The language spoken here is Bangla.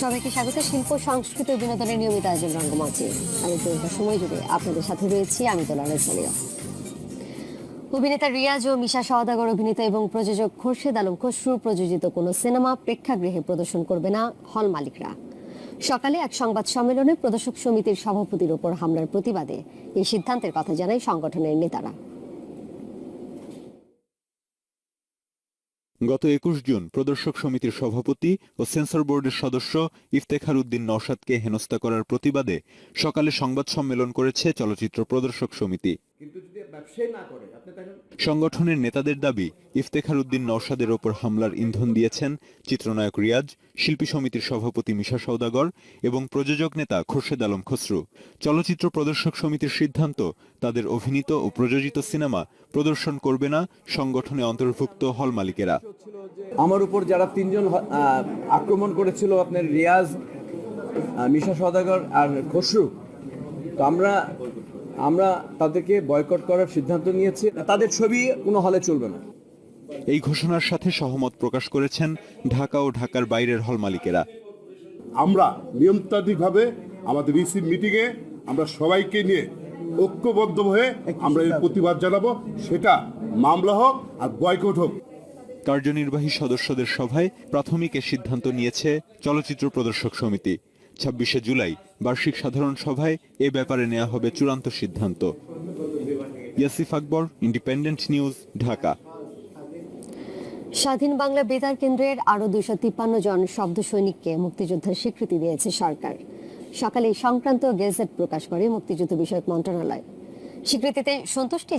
সবাইকে স্বাগত। শিল্প, সংস্কৃতি বিনোদনের নিয়মিত আয়োজন রঙ্গমঞ্চে। আমি পুরোটা সময় জুড়ে আপনাদের সাথে রয়েছি। আমি তোলা রেসালিয়া অভিনেতা রিয়াজ ও মিশা সওদাগর অভিনীত এবং প্রযোজক খোরশেদ আলম খসরু প্রযোজিত কোনো সিনেমা প্রেক্ষাগৃহে প্রদর্শন করবে না হল মালিকরা। সকালে এক সংবাদ সম্মেলনে প্রদর্শক সমিতির সভাপতির ওপর হামলার প্রতিবাদে এই সিদ্ধান্তের কথা জানায় সংগঠনের নেতারা। গত একুশ জুন প্রদর্শক সমিতির সভাপতি ও সেন্সর বোর্ডের সদস্য ইফতেখার উদ্দিন নওশাদকে হেনস্থা করার প্রতিবাদে সকালে সংবাদ সম্মেলন করেছে চলচ্চিত্র প্রদর্শক সমিতি। সংগঠনের নেতাদের দাবি ইফতেখার উদ্দিন নওশাদের ওপর হামলার ইন্ধন দিয়েছেন চিত্রনায়ক রিয়াজ শিল্পী সমিতির সভাপতি মিশা সৌদাগর এবং প্রযোজক নেতা খোরশেদ আলম খসরু। চলচ্চিত্র প্রদর্শক সমিতির সিদ্ধান্ত তাদের অভিনীত ও প্রযোজিত সিনেমা প্রদর্শন করবে না সংগঠনে অন্তর্ভুক্ত হল মালিকেরা। আমার উপর যারা তিনজন আহ, আক্রমণ করেছিল আপনার রিয়াজ মিশা সদাগর আর খসরু তো আমরা আমরা তাদেরকে বয়কট করার সিদ্ধান্ত নিয়েছি। তাদের ছবি কোনো হলে চলবে না। এই ঘোষণার সাথে সহমত প্রকাশ করেছেন ঢাকা ও ঢাকার বাইরের হল মালিকেরা। আমরা নিয়মতান্ত্রিকভাবে আমাদের রিসিভ মিটিংয়ে আমরা সবাইকে নিয়ে ঐক্যবদ্ধ হয়ে আমরা এর প্রতিবাদ জানাব। সেটা মামলা হোক আর বয়কট হোক। কার্যনির্বাহী সদস্যদের সভায় প্রাথমিক এ সিদ্ধান্ত নিয়েছে চলচ্চিত্র প্রদর্শক সমিতি। ছাব্বিশে জুলাই বার্ষিক সাধারণ সভায় এ ব্যাপারে নেওয়া হবে চূড়ান্ত সিদ্ধান্ত। Yasif Akbar, independent news, Dhaka. স্বাধীন বাংলা বেতার কেন্দ্রের আরও দুইশো তিপ্পান্ন জন শব্দ সৈনিককে মুক্তিযোদ্ধার স্বীকৃতি দিয়েছে সরকার। সকালে সংক্রান্ত গেজেট প্রকাশ করে মুক্তিযুদ্ধ বিষয়ক মন্ত্রণালয়। স্বীকৃতিতে সন্তুষ্টি